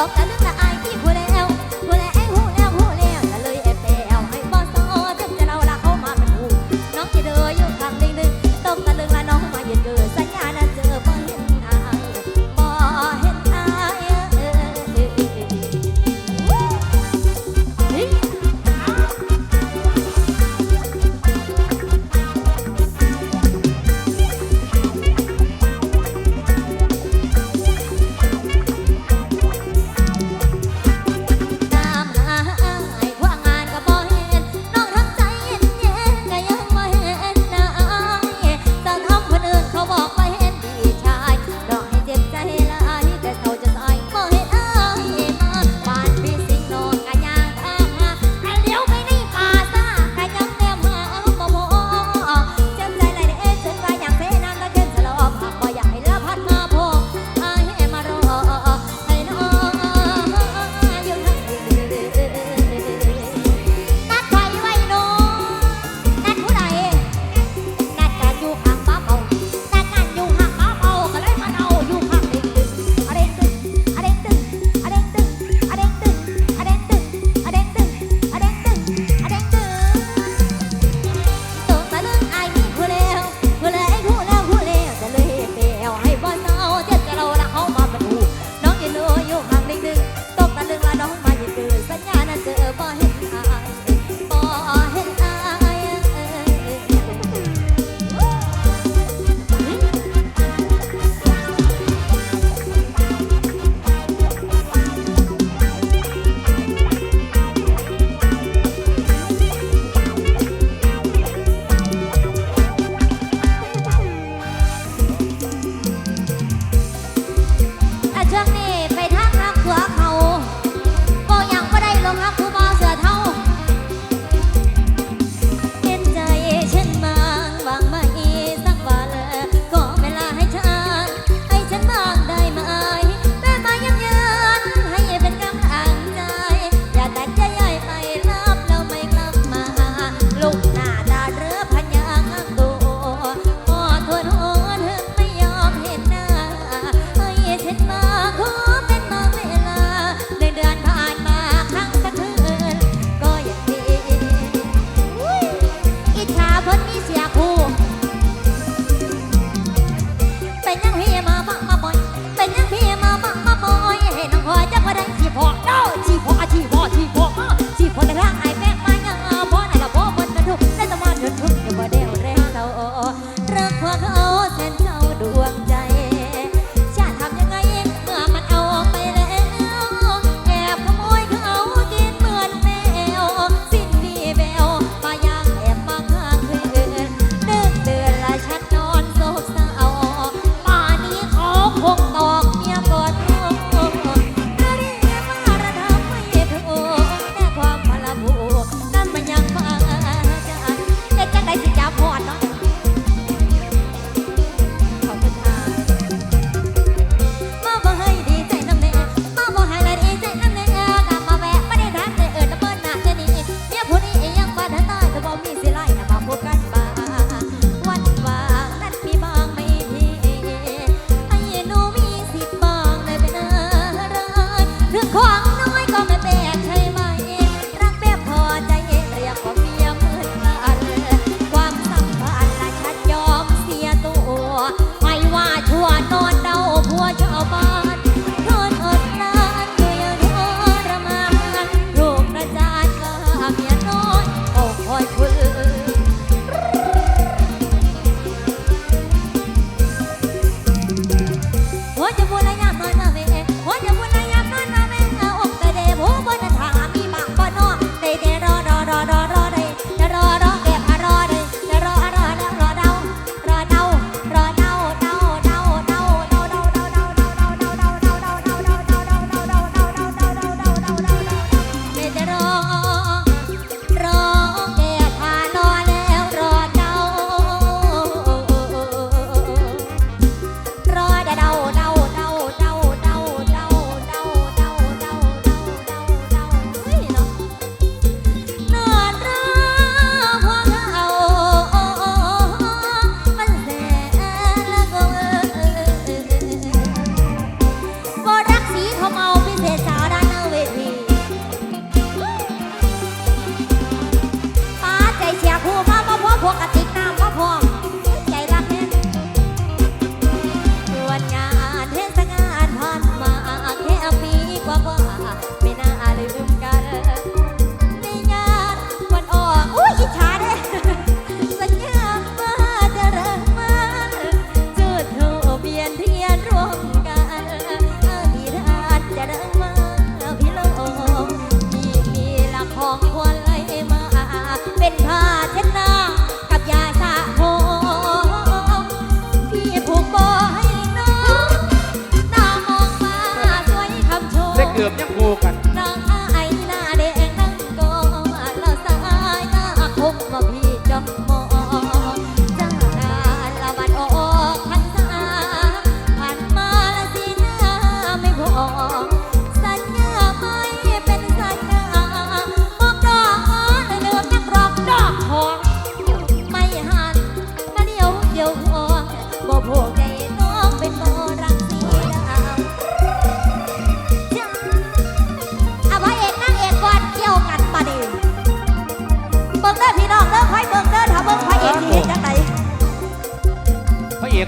것 같아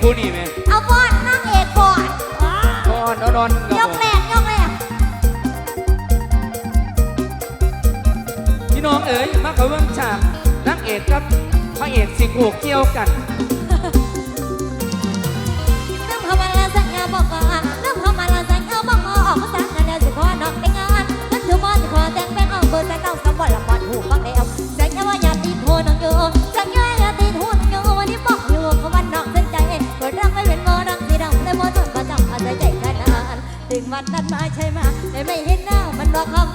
คู่นี่ไหมเอาบอนนั่งเอกก่อนนอนนอนยกแรกยกแรกพี่น้องเอ๋ยมาเขาเวิ้งฉากนั่งเอกกับพระเอกสิงโหเกี่ยวกัน oh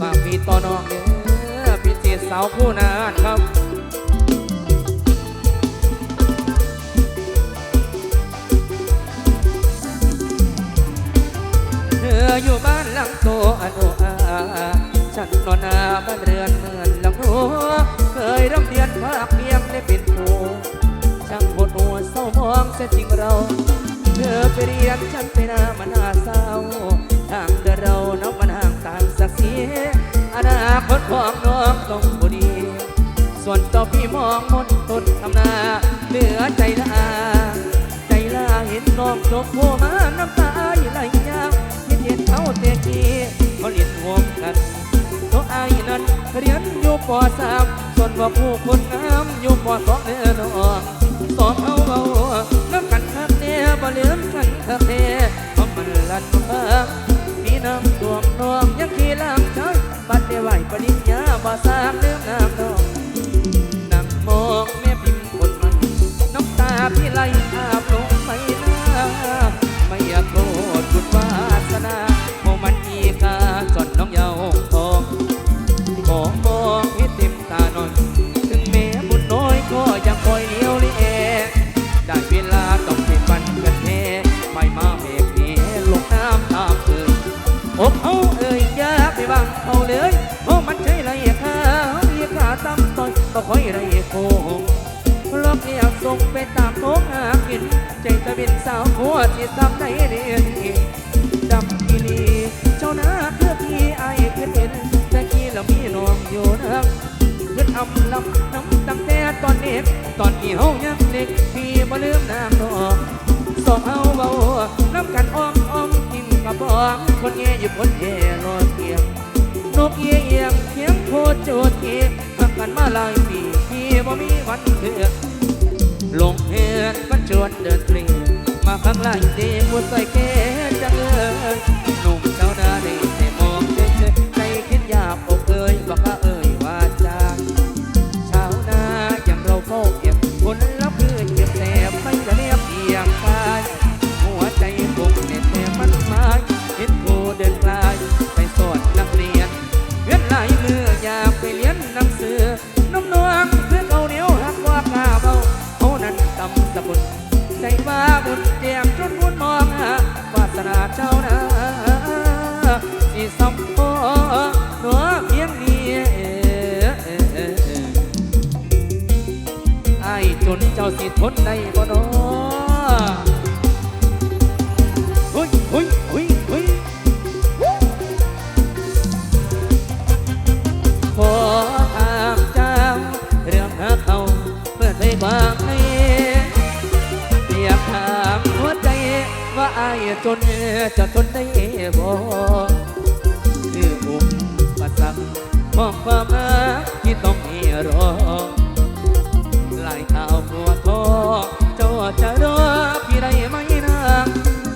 บางพี่ต่อน้องเด้อพี่เจสาวผู้นานครับเธออยู่บ้านหลังโตอันโออาฉันนอนนาบ้านเรือนเหมือนหลังหัวเคยร่ำเรียนภาคเพียงได้เป็นครูช่างปวดหัวเศร้ามองเสียจริงเรา เธอไปเรียนฉันไปนามันอาเศร้า อนาคตของน้องต้องบดี ส่วนต่อพี่มองมนตนทำนาเหลือใจลาใจลาเห็นน้องจบโวมาน้ำตาไหลยาวคิดเห็นเขาเตะทีเขาเล่นวงกันตัาไอ้นั้นเรียนอยู่ปอสามส่วนว่าผู้คนน้ำอยู่ปอสองเนื้อนองสอบเอาเอาน้ำกันคักเนี่ยบ่เลี้ยงกันคักเนี่ยเพราะมันลันเพิ่ น้ำตวงนวงยังขี่ลำเช้าบัดเดไหวปริญญาบ่สามลืมน้ำนองนั่งมองแม่พิมพ์กดมันน้ำตาพี่ไหลอา ยังเด็กพี่บ่ลืมน้ำนองสองเอาเบาน้ำกันอ้อมอ้อมกินกระบอมคนเงี้ยอยู่คนเย่รอเกียงนกเยี่ยงเขียงโคโจดเกียงพักันมาหลายปีพี่บ่มีวันเถื่อลงเฮือนบันจวนเดินเปลี่ยนมาข้าหลังดีมุดใส่แก่จังเอยหนุ่ม บางในอยากถามหัวใจว่าอายจนจะทนได้บ่คืออุปสรรคของความรักที่ต้องมีรอลายข่าวหัวทอเจ้าจะรอพี่ได้ไหมนาง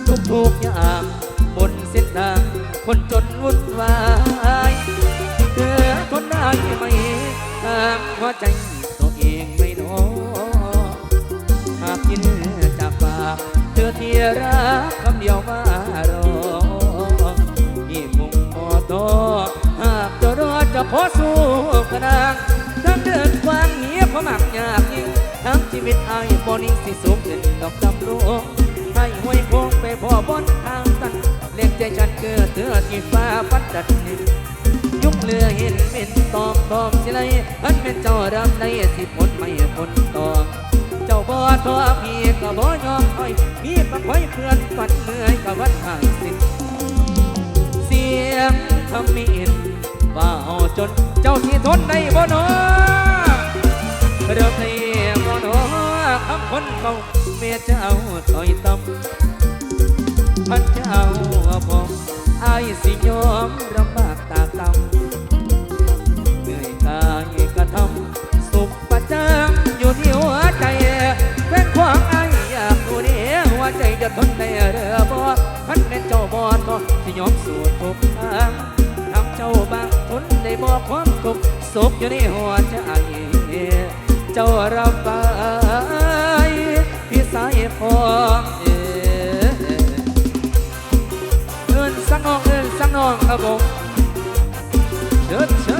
ทุกทุกอย่างบนเส้นทางคนจนวุ่นวายเธอทนได้ไหมหากหัวใจ รักคำเดียวมารอที่มุงมอตอหากจะรอจะพอสู้กระนางทั้งเดินกว้างเงียบพมักยากยิ่งทั้งชีวิตไอ้ายบอนี้สิสูงขึ้นดอกจำลวงให้ห้วยโค้งไปพ่อบนทางตันเลี้ยงใจฉันเกิดเตือที่ฟ้าฟันดัดนินยุ่งเรือเห็นเป็นตอกตอกสิไรอันเป็นเจ้ารับในสิผลไม่ผลตอกเจ้า บ่ทอพี่ก็บ่ยอมคอยมีปักไว้เพื่อนฝันเมื่อยกับวันหายสิ้นเสียงทำมีอินว่าเอาจนเจ้าที่ทนได้บ่หนอเริ่มในบ่หนอคำคนเมาเมียเจ้าต่อยต่ำพันเจ้าพองอายสิยอมลำบากตากตำ สิยอมสู้ทุกทางทำเจ้าบางทนได้บอกความทุกข์สุขอยู่ในหัวใจ เจ้ารับไปพี่สายฟองเอ่อเอินสังน้องเอินสังน้องครับผมเชิญเชิญ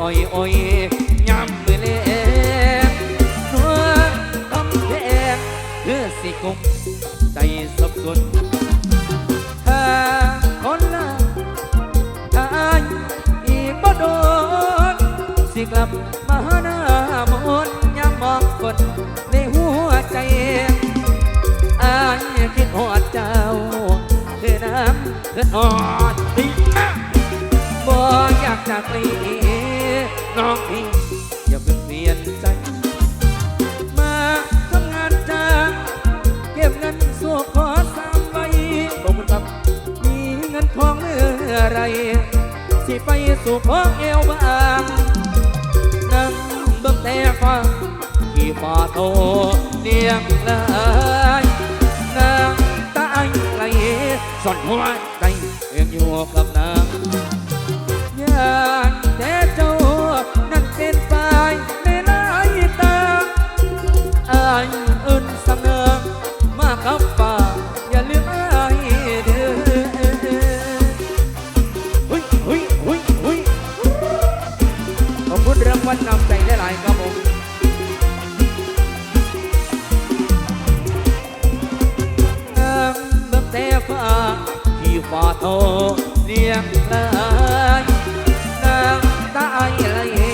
อ้อยอ้อยยำมือเล่นนวลทำแพงเพื่อสิกุมใจสับสนถ้าคนละถ้าอีกบ่โดนสิกลับมาหน้ามนยามมองคนในหัวใจอายคิดหอดเจ้าคือน้ำคือหอดที่บ่อยากจากลี น้องพี่อย่าเพิ่งเปลี่ยนใจ มาทำงานจ้างเก็บเงินสู้ขอสามใบขอบคุณครับมีเงินทองเมื่อไรสิไปสู่ของเอวบางนั่งเบิ่งแต่ฟ้าขี่ฟ้าโตเลี้ยงเลยนางตายไหลซ่อนหัวใจเอ็มอยู่กับนา วันนำใจหลายๆครับผมน้ำเบิ่งเต่ฟ้าที่ฟ้าโตเรียงลยน้ำตาไหล